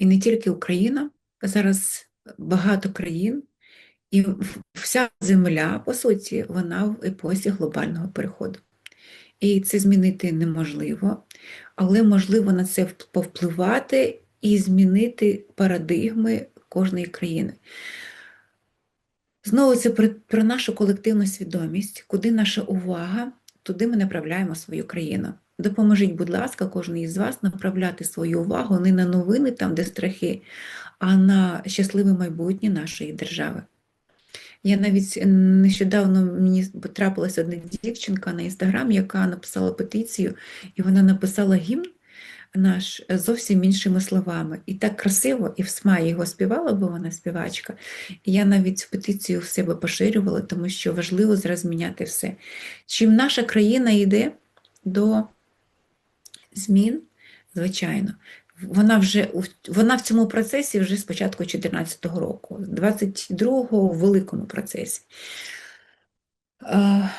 І не тільки Україна, зараз багато країн, і вся земля, по суті, вона в епосі глобального переходу. І це змінити неможливо, але можливо на це повпливати і змінити парадигми кожної країни. Знову це про, нашу колективну свідомість, куди наша увага, туди ми направляємо свою країну. Допоможіть, будь ласка, кожен із вас направляти свою увагу не на новини, там, де страхи, а на щасливе майбутнє нашої держави. Я навіть нещодавно мені потрапилася одна дівчинка на інстаграм, яка написала петицію, і вона написала гімн наш зовсім іншими словами. І так красиво, і в СМА його співала, бо вона співачка. І я навіть петицію в себе поширювала, тому що важливо зараз зміняти все. Чим наша країна йде до змін, звичайно, вона вже вона в цьому процесі вже з початку 2014 року, 22-го в великому процесі. Е,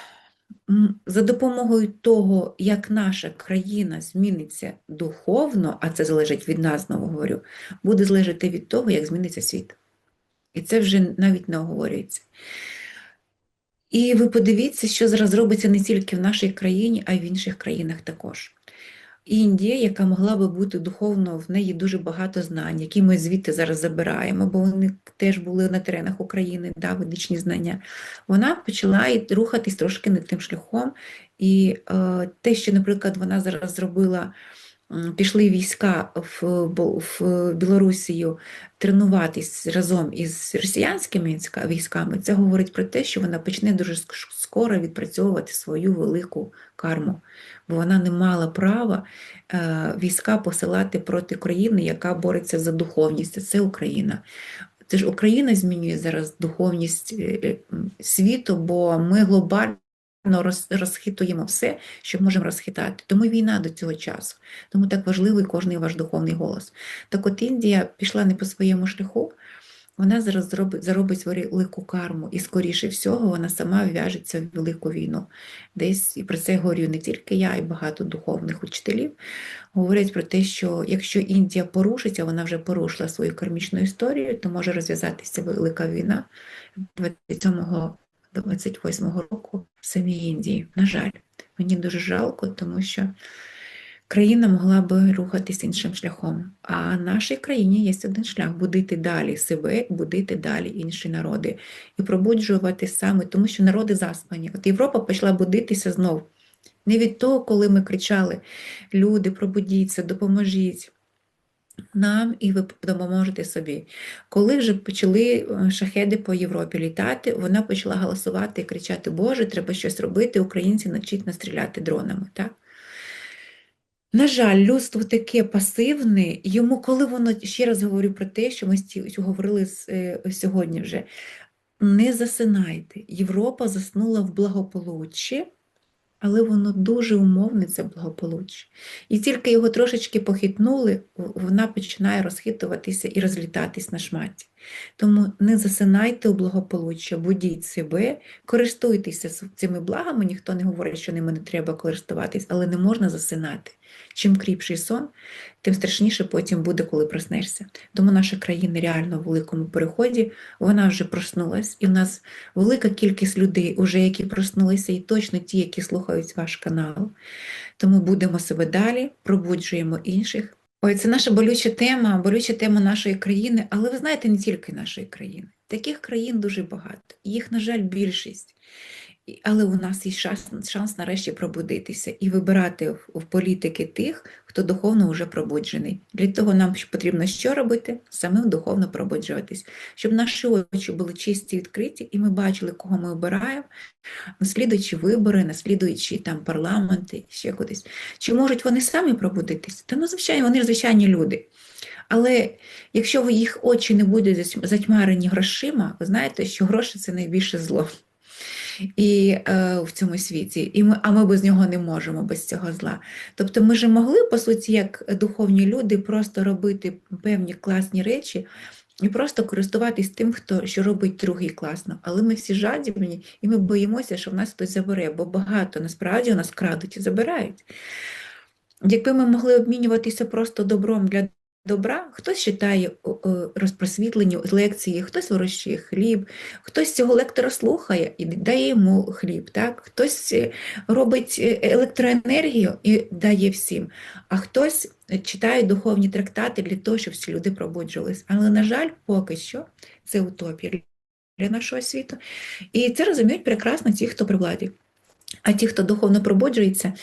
За допомогою того, як наша країна зміниться духовно, а це залежить від нас, знову говорю, буде залежати від того, як зміниться світ. І це вже навіть не оговорюється. І ви подивіться, що зараз робиться не тільки в нашій країні, а й в інших країнах також. Індія, яка могла би бути духовно, в неї дуже багато знань, які ми звідти зараз забираємо, бо вони теж були на теренах України, да, ведичні знання. Вона почала рухатись трошки не тим шляхом. І е, те, що, наприклад, вона зараз зробила, пішли війська в, в Білорусію тренуватись разом із росіянськими військами, це говорить про те, що вона почне дуже скоро відпрацьовувати свою велику карму, бо вона не мала права е, війська посилати проти країни, яка бореться за духовність. Це Україна. Це ж Україна змінює зараз духовність е, е, світу, бо ми глобально розхитуємо все, що можемо розхитати. Тому війна до цього часу. Тому так важливий кожний ваш духовний голос. Так от Індія пішла не по своєму шляху, вона зараз зробить, заробить велику карму, і, скоріше всього, вона сама ввяжеться в велику війну. Десь і про це говорю не тільки я, і багато духовних учителів говорять про те, що якщо Індія порушиться, вона вже порушила свою кармічну історію, то може розв'язатися велика війна 27-го до 28-го року в самій Індії. На жаль, мені дуже жалко, тому що країна могла би рухатись іншим шляхом. А нашій країні є один шлях будити далі себе, будити далі інші народи і пробуджувати саме, тому що народи заспані. От Європа почала будитися знов. Не від того, коли ми кричали: люди, пробудіться, допоможіть нам, і ви допоможете собі. Коли вже почали е, шахеди по Європі літати, вона почала голосувати і кричати: Боже, треба щось робити, українці навчіть нас стріляти дронами. Так? На жаль, людство таке пасивне, йому, коли воно, ще раз говорю про те, що ми говорили е, сьогодні вже, не засинайте. Європа заснула в благополуччі, але воно дуже умовне, це благополуччя. І тільки його трошечки похитнули, вона починає розхитуватися і розлітатись на шматі. Тому не засинайте у благополуччя, будіть себе, користуйтеся цими благами, ніхто не говорить, що ними не треба користуватись, але не можна засинати. Чим кріпший сон, тим страшніше потім буде, коли проснешся. Тому наша країна реально в великому переході, вона вже проснулась, і в нас велика кількість людей, уже які проснулися, і точно ті, які слухають ваш канал. Тому будемо себе далі, пробуджуємо інших. Ой, це наша болюча тема, болюча тема нашої країни, але ви знаєте, не тільки нашої країни. Таких країн дуже багато. Їх, на жаль, більшість. Але у нас є шанс, шанс нарешті пробудитися і вибирати в, в політики тих, хто духовно вже пробуджений. Для того нам потрібно що робити? Самим духовно пробуджуватись, щоб наші очі були чисті, відкриті, і ми бачили, кого ми обираємо, наслідуючи вибори, наслідуючи там парламенти, ще кудись. Чи можуть вони самі пробудитися? Та ну, звичайно, вони ж звичайні люди. Але якщо їх очі не будуть затьм- затьмарені грошима, ви знаєте, що гроші це найбільше зло і е, в цьому світі, і ми, а ми без нього не можемо, без цього зла. Тобто ми ж могли, по суті, як духовні люди, просто робити певні класні речі і просто користуватись тим, хто що робить другий класно. Але ми всі жадібні, і ми боїмося, що в нас хтось забере, бо багато насправді у нас крадуть і забирають. Якби ми могли обмінюватися просто добром для добра, хтось читає розпросвітлені лекції, хтось вирощує хліб, хтось цього лектора слухає і дає йому хліб, так? хтось е, робить е, електроенергію і дає всім, а хтось читає духовні трактати для того, щоб всі люди пробуджувались. Але, на жаль, поки що це утопія для нашого світу. І це розуміють прекрасно ті, хто при владі. А ті, хто духовно пробуджується,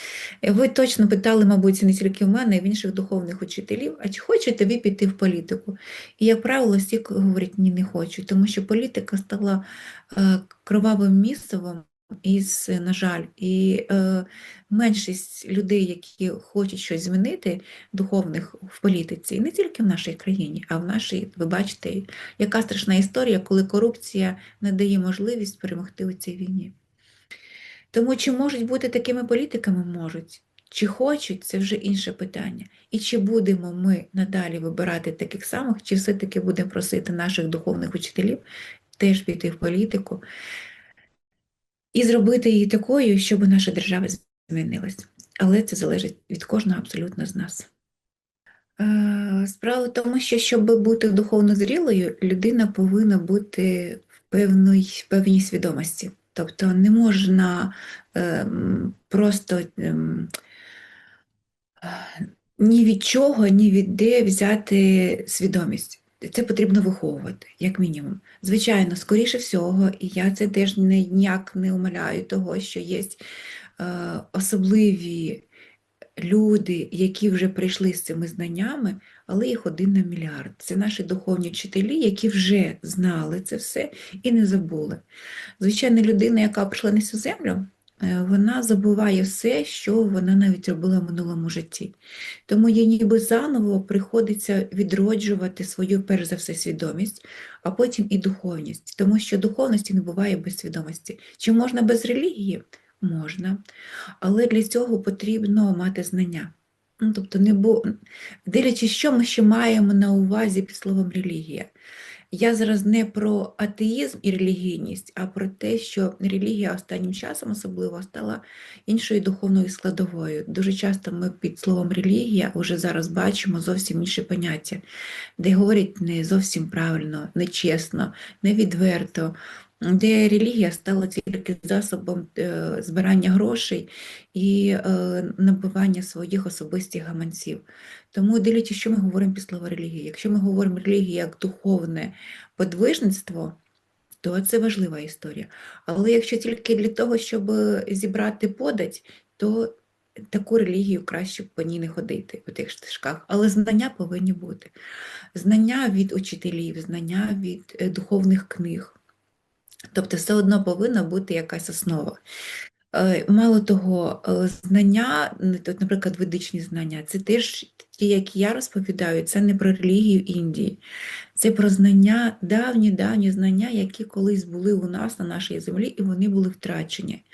ви точно питали, мабуть, не тільки в мене, а в інших духовних учителів, а чи хочете ви піти в політику? І, як правило, всі говорять, ні, не хочу, тому що політика стала е, кровавим місцевом, і, на жаль, і е, меншість людей, які хочуть щось змінити, духовних в політиці, і не тільки в нашій країні, а в нашій, ви бачите, яка страшна історія, коли корупція не дає можливість перемогти у цій війні. Тому чи можуть бути такими політиками? Можуть. Чи хочуть, це вже інше питання. І чи будемо ми надалі вибирати таких самих, чи все-таки будемо просити наших духовних учителів теж піти в політику і зробити її такою, щоб наша держава змінилась. Але це залежить від кожного абсолютно з нас. Е, справа в тому, що щоб бути духовно зрілою, людина повинна бути в певній, певній свідомості. Тобто не можна ем, просто ем, ні від чого, ні від де взяти свідомість. Це потрібно виховувати, як мінімум. Звичайно, скоріше всього, і я це теж ніяк не умиляю того, що є е, особливі люди, які вже прийшли з цими знаннями, але їх один на мільярд. Це наші духовні вчителі, які вже знали це все і не забули. Звичайно, людина, яка прийшла на цю землю, е, вона забуває все, що вона навіть робила в минулому житті. Тому їй ніби заново приходиться відроджувати свою, перш за все, свідомість, а потім і духовність, тому що духовності не буває без свідомості. Чи можна без релігії? Можна, але для цього потрібно мати знання. Ну, Тобто, не бу... дивлячись, що ми ще маємо на увазі під словом релігія. Я зараз не про атеїзм і релігійність, а про те, що релігія останнім часом особливо стала іншою духовною складовою. Дуже часто ми під словом релігія вже зараз бачимо зовсім інші поняття, де говорять не зовсім правильно, нечесно, невідверто де релігія стала тільки засобом е, збирання грошей і е, набивання своїх особистих гаманців. Тому дивлячись, що ми говоримо під слово релігія. Якщо ми говоримо релігія як духовне подвижництво, то це важлива історія. Але якщо тільки для того, щоб зібрати подать, то таку релігію краще по ній не ходити у тих стежках. Але знання повинні бути. Знання від учителів, знання від е, духовних книг. Тобто все одно повинна бути якась основа. Е, мало того, е, знання, наприклад, ведичні знання, це теж ті, які я розповідаю, це не про релігію Індії, це про знання, давні-давні знання, які колись були у нас на нашій землі, і вони були втрачені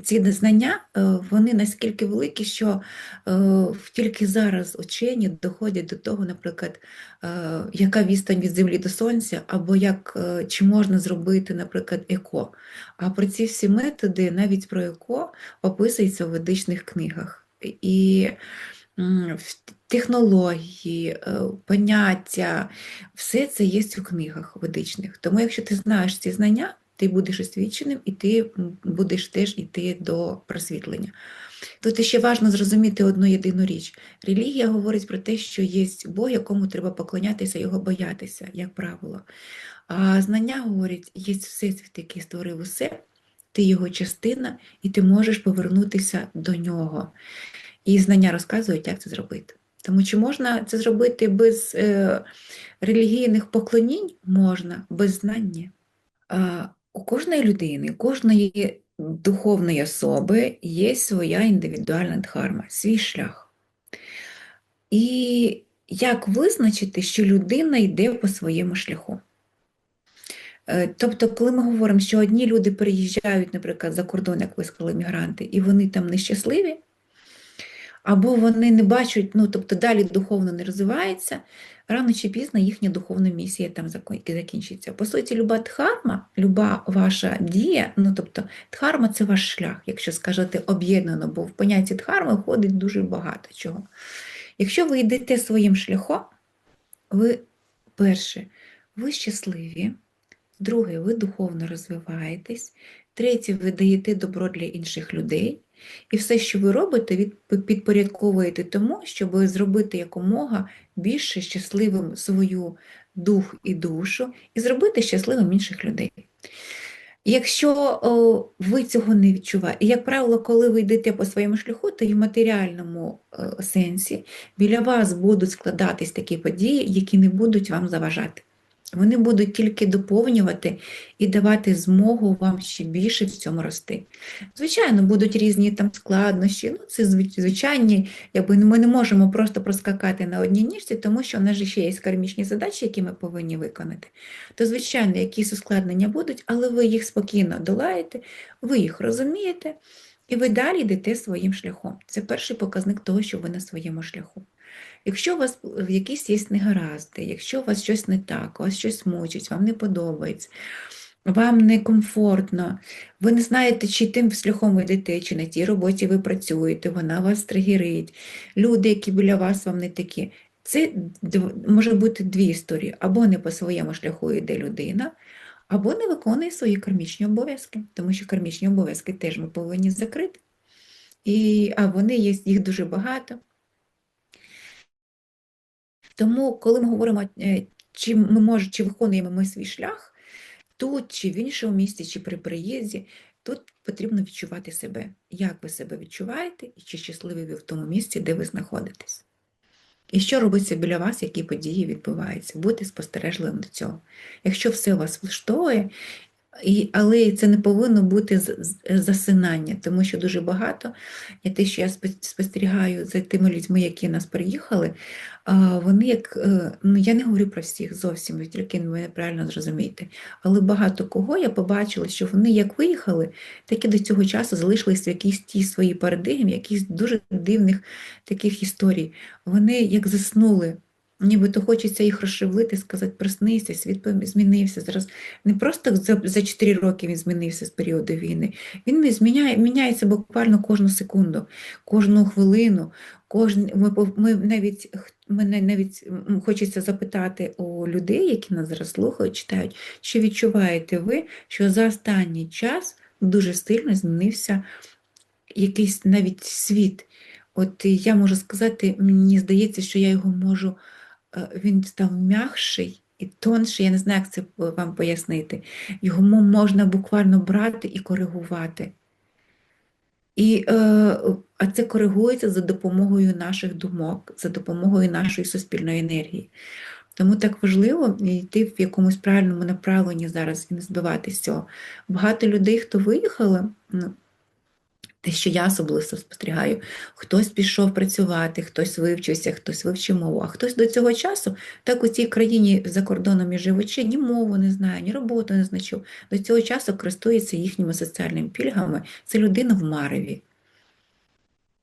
ці знання е, вони наскільки великі, що е, тільки зараз учені доходять до того, наприклад, е, яка відстань від землі до сонця, або як, чи можна зробити, наприклад, еко. А про ці всі методи, навіть про еко, описуються в ведичних книгах. І Технології, поняття, все це є у книгах ведичних. Тому, якщо ти знаєш ці знання, ти будеш освіченим і ти будеш теж йти до просвітлення. Тут ще важливо зрозуміти одну єдину річ. Релігія говорить про те, що є Бог, якому треба поклонятися, його боятися, як правило. А знання говорить, є всесвіт, який створив усе, ти його частина, і ти можеш повернутися до нього. І знання розказують, як це зробити. Тому чи можна це зробити без е, релігійних поклонінь? Можна, без знання. У кожної людини, у кожної духовної особи є своя індивідуальна дхарма, свій шлях. І як визначити, що людина йде по своєму шляху? Е, тобто, коли ми говоримо, що одні люди переїжджають, наприклад, за кордон, як ви сказали, мігранти, і вони там нещасливі, або вони не бачать, ну тобто далі духовно не розвиваються, рано чи пізно їхня духовна місія там закінчиться. По суті, люба дхарма, люба ваша дія, ну тобто дхарма це ваш шлях, якщо скажете об'єднано, бо в понятті дхарми входить дуже багато чого. Якщо ви йдете своїм шляхом, ви перше, ви щасливі, друге, ви духовно розвиваєтесь, третє, ви даєте добро для інших людей. І все, що ви робите, підпорядковуєте тому, щоб зробити якомога більше щасливим свою дух і душу, і зробити щасливим інших людей. Якщо о, ви цього не відчуваєте, як правило, коли ви йдете по своєму шляху, то і в матеріальному о, е, сенсі біля вас будуть складатись такі події, які не будуть вам заважати. Вони будуть тільки доповнювати і давати змогу вам ще більше в цьому рости. Звичайно, будуть різні там складнощі, ну це звичайні, якби ми не можемо просто проскакати на одній ніжці, тому що у нас ще є кармічні задачі, які ми повинні виконати. То, звичайно, якісь ускладнення будуть, але ви їх спокійно долаєте, ви їх розумієте, і ви далі йдете своїм шляхом. Це перший показник того, що ви на своєму шляху. Якщо у вас якісь є негаразди, якщо у вас щось не так, у вас щось мучить, вам не подобається, вам некомфортно, ви не знаєте, чи тим шляхом ви йдете, чи на тій роботі ви працюєте, вона вас тригерить, люди, які біля вас вам не такі. Це може бути дві історії. Або не по своєму шляху йде людина, або не виконує свої кармічні обов'язки, тому що кармічні обов'язки теж ми повинні закрити. І, А вони є, їх дуже багато. Тому, коли ми говоримо, е, чи ми може, чи виконуємо ми свій шлях тут, чи в іншому місці, чи при приїзді, тут потрібно відчувати себе, як ви себе відчуваєте, і чи щасливі ви в тому місці, де ви знаходитесь. І що робиться біля вас, які події відбуваються, бути спостережливим до цього. Якщо все вас влаштовує, і, Але це не повинно бути засинання, тому що дуже багато, і те, що я спостерігаю за тими людьми, які нас приїхали, вони як, е, ну я не говорю про всіх зовсім, ви тільки мене правильно зрозумієте, але багато кого я побачила, що вони як виїхали, так і до цього часу залишилися в якійсь тій своїй парадигмі, якісь дуже дивних таких історій. Вони як заснули. Нібито хочеться їх розшевлити, сказати, проснися, світ змінився. Зараз не просто за 4 роки він змінився з періоду війни. Він зміняє, міняється буквально кожну секунду, кожну хвилину. Кожен, ми, ми навіть мене навіть хочеться запитати у людей, які нас зараз слухають, читають, чи відчуваєте ви, що за останній час дуже сильно змінився якийсь навіть світ. От я можу сказати, мені здається, що я його можу. Е, він став м'якший і тонший, я не знаю, як це вам пояснити. Його можна буквально брати і коригувати. І, е, А це коригується за допомогою наших думок, за допомогою нашої суспільної енергії. Тому так важливо йти в якомусь правильному направленні зараз і не збиватися. Багато людей, хто виїхали, ну, те, що я особливо спостерігаю, хтось пішов працювати, хтось вивчився, хтось вивчив мову, а хтось до цього часу так у цій країні за кордоном і живучи, ні мову не знає, ні роботу не значив. До цього часу користується їхніми соціальними пільгами. Це людина в мареві.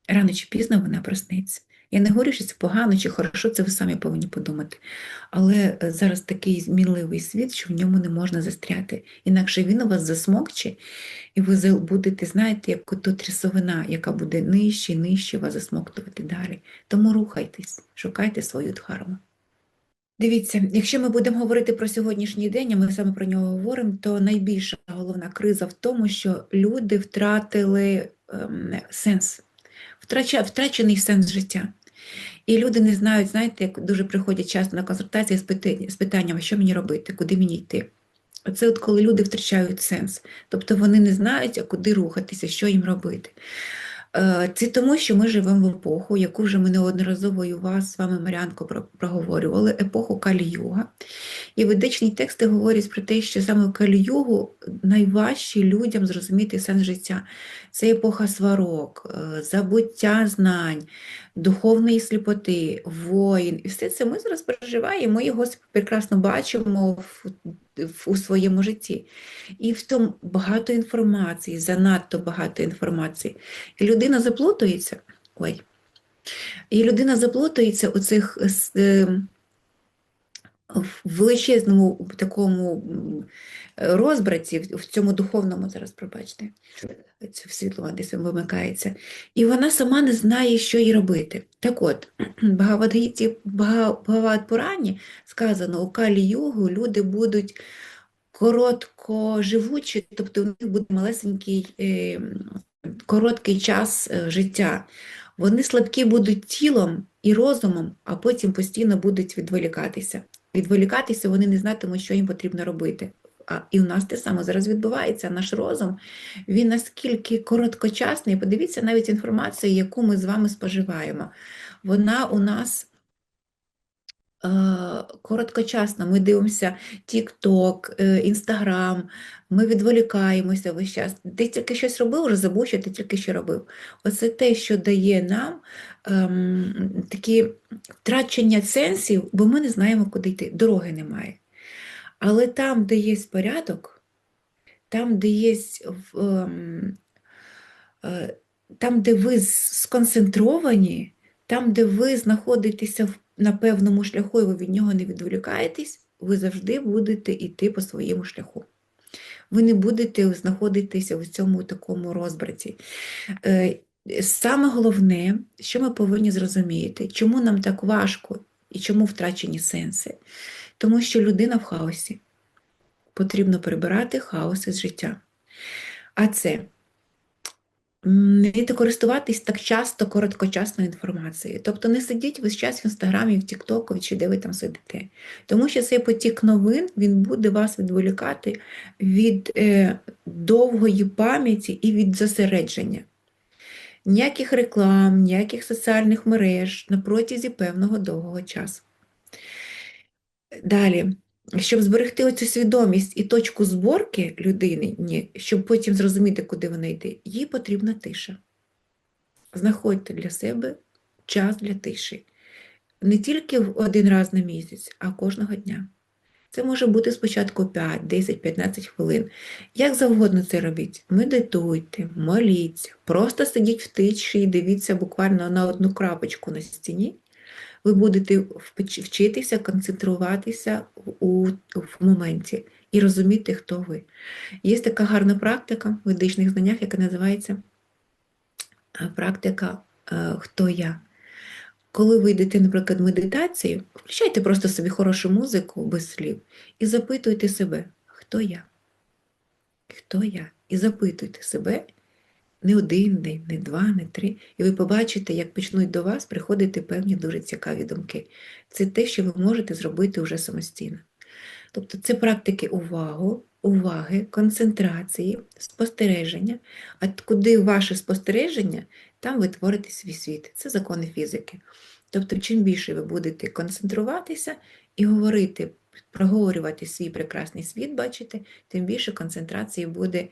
Рано чи пізно вона проснеться. Я не говорю, що це погано чи хорошо, це ви самі повинні подумати. Але е, зараз такий змінливий світ, що в ньому не можна застряти. Інакше він у вас засмокче, і ви будете, знаєте, як тут трясовина, яка буде нижче і нижче вас засмоктувати далі. Тому рухайтесь, шукайте свою дхарму. Дивіться, якщо ми будемо говорити про сьогоднішній день, а ми саме про нього говоримо, то найбільша головна криза в тому, що люди втратили ем, сенс, втрачений сенс життя. І люди не знають, знаєте, як дуже приходять часто на консультації з питанням, що мені робити, куди мені йти. Оце от коли люди втрачають сенс. Тобто вони не знають, куди рухатися, що їм робити. Е, це тому, що ми живемо в епоху, яку вже ми неодноразово у вас з вами, Марянко, проговорювали, епоху Калі-Юга. І ведичні тексти говорять про те, що саме в Калі-Югу найважче людям зрозуміти сенс життя. Це епоха сварок, е, забуття знань, духовної сліпоти, воїн. І все це ми зараз переживаємо, ми його прекрасно бачимо в, у своєму житті. І в тому багато інформації, занадто багато інформації. І людина заплутується. Ой. І людина заплутується у цих е, в величезному такому розбраті, в цьому духовному, зараз пробачте, в світло десь вимикається, і вона сама не знає, що їй робити. Так от, в Бхагават-Пурані сказано, у Калі-Югу люди будуть короткоживучі, тобто у них буде малесенький е, короткий час е, життя. Вони слабкі будуть тілом і розумом, а потім постійно будуть відволікатися. Відволікатися вони не знатимуть, що їм потрібно робити. А і у нас те саме зараз відбувається. Наш розум він наскільки короткочасний. Подивіться навіть інформацію, яку ми з вами споживаємо. Вона у нас е, короткочасна. Ми дивимося TikTok, Instagram, ми відволікаємося весь час. Ти тільки щось робив, вже забув, що ти тільки що робив. Оце те, що дає нам ем, такі втрачення сенсів, бо ми не знаємо, куди йти. Дороги немає. Але там, де є порядок, там, де є ем, е, там, де ви сконцентровані, там, де ви знаходитеся на певному шляху, і ви від нього не відволікаєтесь, ви завжди будете йти по своєму шляху. Ви не будете знаходитися в цьому такому розбраті. Е, саме головне, що ми повинні зрозуміти, чому нам так важко і чому втрачені сенси. Тому що людина в хаосі. Потрібно прибирати хаос із життя. А це не користуватись так часто короткочасною інформацією. Тобто не сидіть весь час в інстаграмі, в Тіктоку, чи де ви там сидите. Тому що цей потік новин він буде вас відволікати від е, довгої пам'яті і від зосередження. Ніяких реклам, ніяких соціальних мереж на протязі певного довгого часу. Далі, щоб зберегти оцю свідомість і точку зборки людини, щоб потім зрозуміти, куди вона йде, їй потрібна тиша. Знаходьте для себе час для тиші. Не тільки один раз на місяць, а кожного дня. Це може бути спочатку 5, 10, 15 хвилин. Як завгодно це робіть. Медитуйте, моліться, просто сидіть в тиші і дивіться буквально на одну крапочку на стіні ви будете вчитися концентруватися у, в моменті і розуміти, хто ви. Є така гарна практика в ведичних знаннях, яка називається практика Хто я. Коли ви йдете, наприклад, в медитацію, включайте просто собі хорошу музику без слів і запитуйте себе, хто я? Хто я? І запитуйте себе, не один день, не два, не три. І ви побачите, як почнуть до вас приходити певні дуже цікаві думки. Це те, що ви можете зробити вже самостійно. Тобто це практики увагу, уваги, концентрації, спостереження. А куди ваше спостереження, там ви творите свій світ. Це закони фізики. Тобто, чим більше ви будете концентруватися і говорити, проговорювати свій прекрасний світ, бачите, тим більше концентрації буде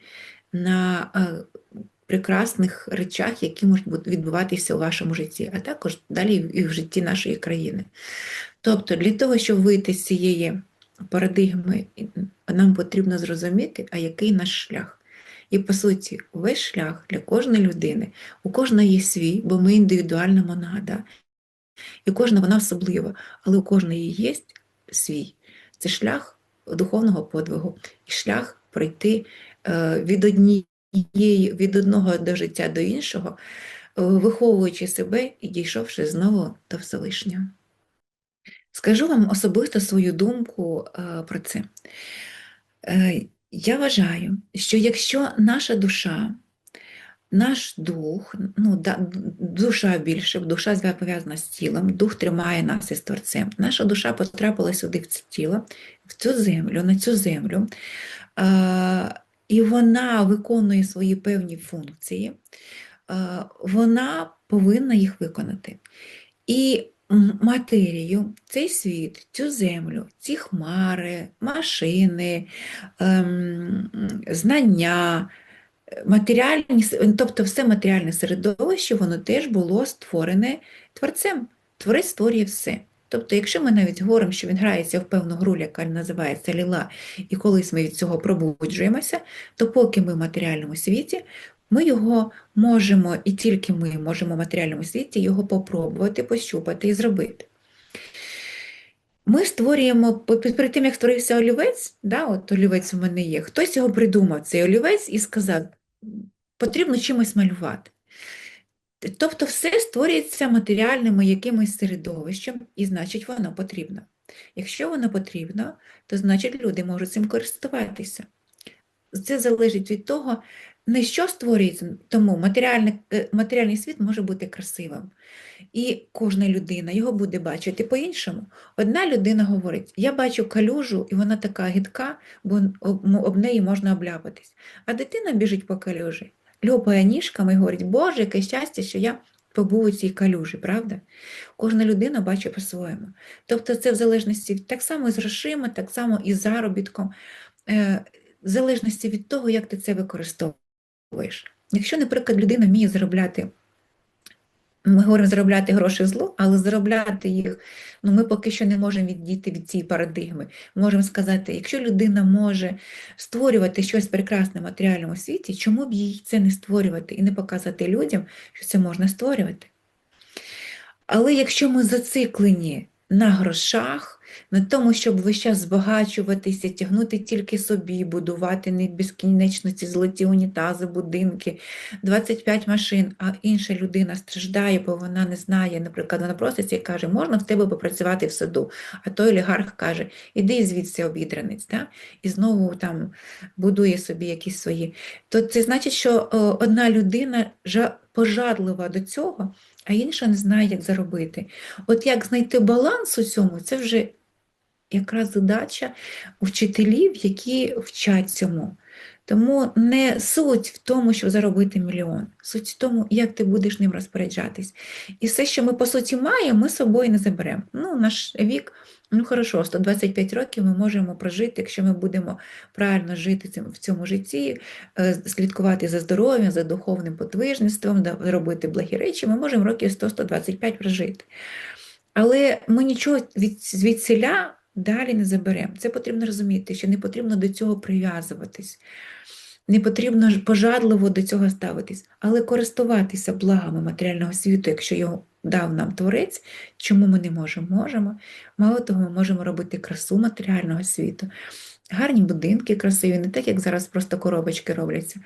на е, прекрасних речах, які можуть відбуватися у вашому житті, а також далі і в житті нашої країни. Тобто, для того, щоб вийти з цієї парадигми, нам потрібно зрозуміти, а який наш шлях. І, по суті, весь шлях для кожної людини, у кожної є свій, бо ми індивідуальна монада. І кожна вона особлива, але у кожної є свій. Це шлях духовного подвигу і шлях пройти е, від однієї від одного до життя до іншого, е, виховуючи себе і дійшовши знову до Всевишнього. Скажу вам особисто свою думку е, про це. Е, я вважаю, що якщо наша душа, наш дух, ну, душа більше, душа пов'язана з тілом, дух тримає нас із Творцем, наша душа потрапила сюди в це тіло, в цю землю, на цю землю і вона виконує свої певні функції, е, вона повинна їх виконати. І матерію, цей світ, цю землю, ці хмари, машини, ем, знання, матеріальні, тобто все матеріальне середовище, воно теж було створене творцем. Творець створює все. Тобто, якщо ми навіть говоримо, що він грається в певну гру, яка називається ліла, і колись ми від цього пробуджуємося, то поки ми в матеріальному світі, ми його можемо, і тільки ми можемо в матеріальному світі його попробувати, пощупати і зробити. Ми створюємо, перед тим, як створився олівець, да, от олівець у мене є, хтось його придумав, цей олівець, і сказав, потрібно чимось малювати. Тобто все створюється матеріальним якимось середовищем, і значить воно потрібно. Якщо воно потрібно, то значить люди можуть цим користуватися. Це залежить від того, не що створюється, тому матеріальний, е, матеріальний світ може бути красивим. І кожна людина його буде бачити по-іншому. Одна людина говорить: я бачу калюжу, і вона така гидка, бо об неї можна обляпатись. А дитина біжить по калюжі, льопає ніжками і говорить, Боже, яке щастя, що я побув у цій калюжі, правда? Кожна людина бачить по-своєму. Тобто це в залежності так само і з грошима, так само і з заробітком, е, в залежності від того, як ти це використовуєш. Якщо, наприклад, людина вміє заробляти ми говоримо заробляти гроші зло, але заробляти їх, ну ми поки що не можемо відійти від цієї парадигми. Можемо сказати, якщо людина може створювати щось прекрасне в матеріальному світі, чому б їй це не створювати і не показати людям, що це можна створювати? Але якщо ми зациклені на грошах, на тому, щоб весь час збагачуватися, тягнути тільки собі, будувати не безкінечно ці золоті унітази, будинки, 25 машин, а інша людина страждає, бо вона не знає, наприклад, вона проситься і каже, можна в тебе попрацювати в саду, а той олігарх каже, іди звідси обідранець, да? і знову там будує собі якісь свої. То це значить, що о, одна людина жа- пожадлива до цього, а інша не знає, як заробити. От як знайти баланс у цьому, це вже якраз задача вчителів, які вчать цьому. Тому не суть в тому, щоб заробити мільйон, суть в тому, як ти будеш ним розпоряджатись. І все, що ми по суті маємо, ми з собою не заберемо. Ну, наш вік, ну хорошо, 125 років ми можемо прожити, якщо ми будемо правильно жити цим- в цьому житті, е, слідкувати за здоров'ям, за духовним подвижництвом, робити благі речі, ми можемо років 100-125 прожити. Але ми нічого від, звідсіля далі не заберемо. Це потрібно розуміти, що не потрібно до цього прив'язуватись, не потрібно пожадливо до цього ставитись, але користуватися благами матеріального світу, якщо його дав нам Творець, чому ми не можемо? Можемо. Мало того, ми можемо робити красу матеріального світу. Гарні будинки красиві, не так, як зараз просто коробочки робляться.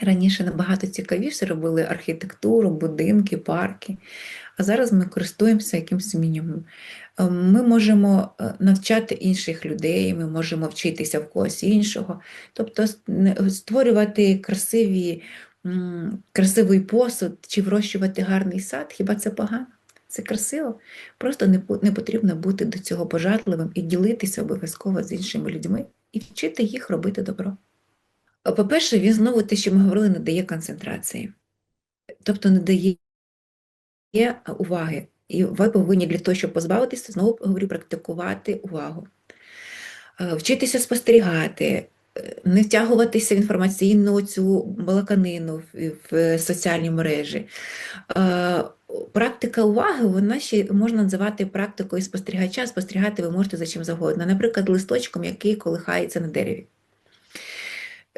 Раніше набагато цікавіше робили архітектуру, будинки, парки. А зараз ми користуємося якимось мінімумом. Е, Ми можемо е, навчати інших людей, ми можемо вчитися в когось іншого. Тобто створювати красиві, красивий посуд чи вирощувати гарний сад, хіба це погано? Це красиво. Просто не, не потрібно бути до цього пожадливим і ділитися обов'язково з іншими людьми і вчити їх робити добро. По-перше, він знову те, що ми говорили, не дає концентрації. Тобто не дає уваги. І ви повинні для того, щоб позбавитися, знову говорю, практикувати увагу. Е, Вчитися спостерігати, е, не втягуватися в інформаційну цю балаканину в, соціальні мережі. Е, Практика уваги, вона ще можна називати практикою спостерігача. Спостерігати ви можете за чим завгодно. Наприклад, листочком, який колихається на дереві.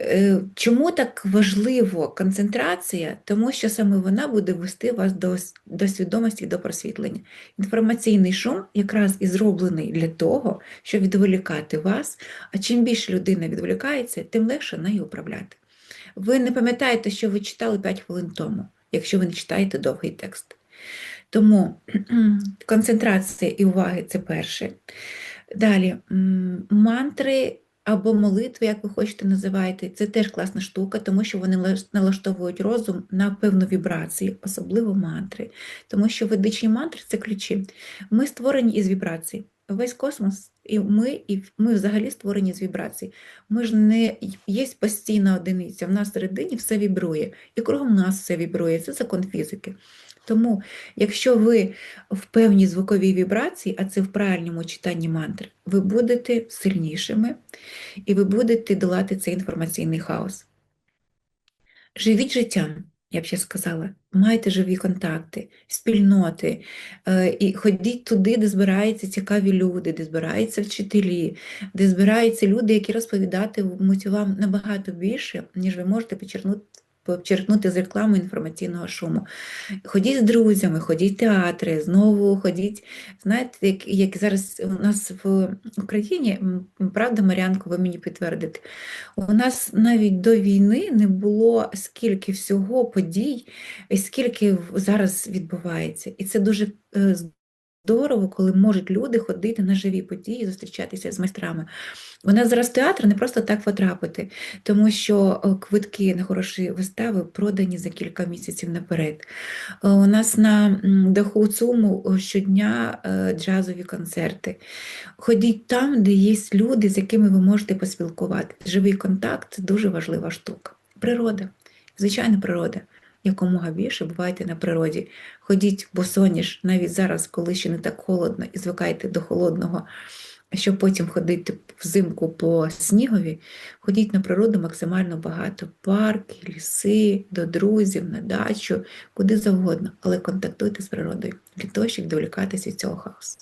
Е, Чому так важливо концентрація? Тому що саме вона буде вести вас до, до свідомості до просвітлення. Інформаційний шум якраз і зроблений для того, щоб відволікати вас, а чим більше людина відволікається, тим легше нею управляти. Ви не пам'ятаєте, що ви читали 5 хвилин тому, якщо ви не читаєте довгий текст. Тому концентрація і уваги це перше. Далі, мантри або молитви, як ви хочете називаєте, це теж класна штука, тому що вони налаштовують розум на певну вібрацію, особливо мантри. Тому що ведичні мантри це ключі. Ми створені із вібрацій. Весь космос, і ми, і ми взагалі створені з вібрацій. Ми ж не є постійна одиниця, в нас всередині все вібрує, і кругом нас все вібрує. Це закон фізики. Тому, якщо ви в певній звуковій вібрації, а це в правильному читанні мантр, ви будете сильнішими і ви будете долати цей інформаційний хаос. Живіть життям, я б ще сказала. Майте живі контакти, спільноти, е, і ходіть туди, де збираються цікаві люди, де збираються вчителі, де збираються люди, які розповідатимуть вам набагато більше, ніж ви можете почерпнути, почерпнути з реклами інформаційного шуму. Ходіть з друзями, ходіть в театри, знову ходіть. Знаєте, як, як зараз у нас в Україні, правда, Мар'янко, ви мені підтвердите, у нас навіть до війни не було скільки всього подій, скільки зараз відбувається. І це дуже е, здорово, коли можуть люди ходити на живі події, зустрічатися з майстрами. У нас зараз театр не просто так потрапити, тому що е, квитки на хороші вистави продані за кілька місяців наперед. Е, У нас на даху ЦУМу е, щодня джазові концерти. Ходіть там, де є люди, з якими ви можете поспілкувати. Живий контакт дуже важлива штука. Природа, звичайна природа. Якомога більше бувайте на природі. Ходіть босоніж навіть зараз, коли ще не так холодно, і звикайте до холодного, щоб потім ходити взимку по снігові. Ходіть на природу максимально багато. Парки, ліси, до друзів, на дачу, куди завгодно, але контактуйте з природою для того, щоб відволікатися від цього хаосу.